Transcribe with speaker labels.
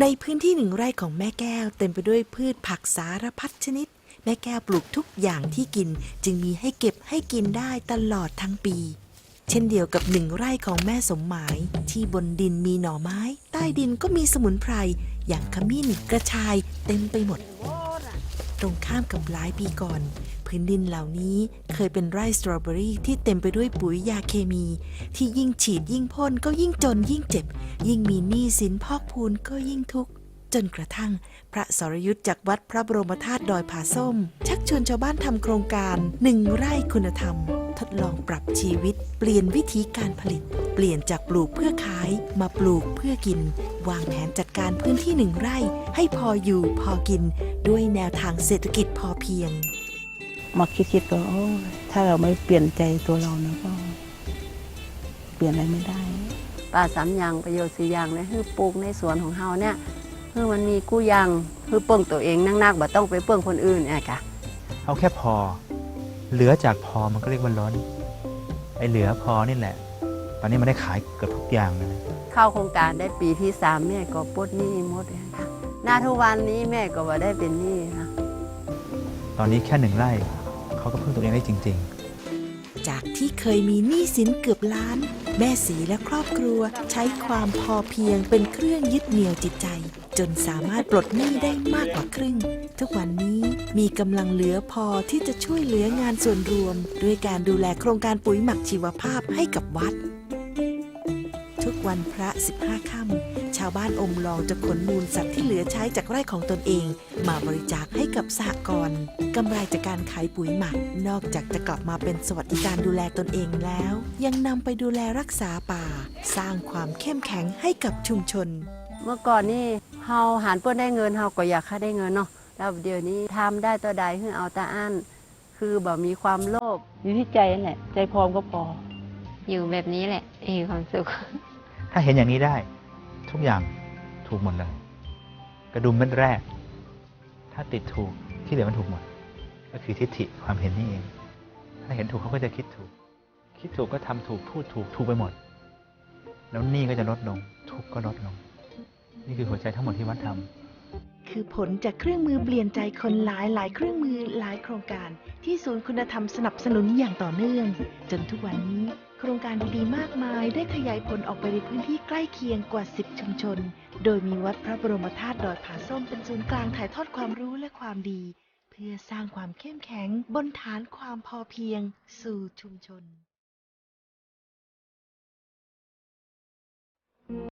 Speaker 1: ในพื้นที่หนึ่งไร่ของแม่แก้ว เต็มไปด้วยพืชผักสารพัดชนิด แม่แก้วปลูกทุกอย่างที่กิน จึงมีให้เก็บให้กินได้ตลอดทั้งปี เช่นเดียวกับหนึ่งไร่ของแม่สมหมาย ที่บนดินมีหน่อไม้ ใต้ดินก็มีสมุนไพร อย่างขมิ้นกระชายเต็มไปหมด ตรงข้ามกับหลายปีก่อน พื้นดินเหล่านี้เคยเป็นไร่สตรอเบอรี่ที่เต็มไปด้วยปุ๋ยยาเคมี ที่ยิ่งฉีดยิ่งพ่นก็ยิ่งจนยิ่งเจ็บ ยิ่งมีหนี้สินพอกพูนก็ยิ่งทุกข์จนกระทั่ง พระสรยุทธ์จากวัดพระบรมธาตุดอยผาส้ม ชักชวนชาวบ้านทำโครงการหนึ่งไร่คุณธรรม ทดลองปรับชีวิต เปลี่ยนวิธีการผลิต เปลี่ยนจากปลูกเพื่อขาย มาปลูกเพื่อกิน วางแผนจัดการพื้นที่หนึ่งไร่ ให้พออยู่พอกิน ด้วยแนวทางเศรษฐกิจพอเพียง
Speaker 2: มาคิดๆก็โอ้ยถ้าเราไม่เปลี่ยนใจตัวเรานะก็ เปลี่ยนอะไรไม่ได้
Speaker 3: ป่าสามอย่างประโยชน์สี่อย่างเลยคือปลูกในสวนของเฮาเนี่ยคือมันมีกู้ยังคือเปิ่งตัวเองนักๆบ่ต้องไปเปิ่งคนอื่นเนี่ยค่ะ
Speaker 4: เอาแค่พอ เหลือจากพอมันก็เรียกว่าล้น ไอ้เหลือพอนี่แหละ ตอนนี้มันได้ขายเกือบทุกอย่างเลยนะ
Speaker 3: เข้าโครงการได้ปีที่สามแม่ก็ปลดหนี้หมดเลยค่ะหน้าทุกวันนี้แม่ก็บ่ได้เป็นหนี้ค่ะ
Speaker 4: ตอนนี้แค่หนึ่งไร่เขาก็พึ่งตัวเองได้จริง
Speaker 1: จากที่เคยมีหนี้สินเกือบล้าน แม่สีและครอบครัวใช้ความพอเพียงเป็นเครื่องยึดเหนี่ยวจิตใจ จนสามารถปลดหนี้ได้มากกว่าครึ่ง ทุกวันนี้มีกำลังเหลือพอที่จะช่วยเหลืองานส่วนรวม ด้วยการดูแลโครงการปุ๋ยหมักชีวภาพให้กับวัด ทุกวันพระ 15 ค่ำชาวบ้านอมลองจะขนมูลสัตว์ที่เหลือใช้จากไร่ของตนเอง มาบริจาคให้กับสหกรณ์กำไรจากการขายปุ๋ยหมัก นอกจากจะกลับมาเป็นสวัสดิการดูแลตนเองแล้ว ยังนำไปดูแลรักษาป่า สร้างความเข้มแข็งให้กับชุมชน
Speaker 3: เมื่อก่อนนี่ เฮาหารเปิ้นได้เงินเฮาก็อยากให้ได้เงินเนาะแล้วเดี๋ยวนี้ทำได้ตัวใดคือเอาแตาอันคือบ่มีความโลภ
Speaker 2: อยู่ที่ใจนั่นแหละ ใจพร้อมก็พอ
Speaker 5: อยู่แบบนี้แหละมีความสุข
Speaker 4: ๆถ้าเห็นอย่างนี้ได้ ทุกอย่างถูกหมดเลย กระดุมเม็ดแรก ถ้าติดถูกที่เหลือมันถูกหมด ก็คือทิฏฐิความเห็นนี่เอง ถ้าเห็นถูกเขาก็จะคิดถูก คิดถูกก็ทำถูกพูดถูกถูกไปหมด แล้วหนี่ก็จะลดลง ทุกข์ก็ลดลง นี่คือหัวใจทั้งหมดที่วัดทำ
Speaker 1: คือผลจากเครื่องมือเปลี่ยนใจคนหลายหลายเครื่องมือหลายโครงการ ที่ศูนย์คุณธรรมสนับสนุนอย่างต่อเนื่อง จนทุกวันนี้ โครงการดีๆมากมายได้ขยายผลออกไปในพื้นที่ใกล้เคียงกว่า 10 ชุมชน โดยมีวัดพระบรมธาตุดอยผาส้มเป็นศูนย์กลางถ่ายทอดความรู้และความดี เพื่อสร้างความเข้มแข็งบนฐานความพอเพียง สู่ชุมชน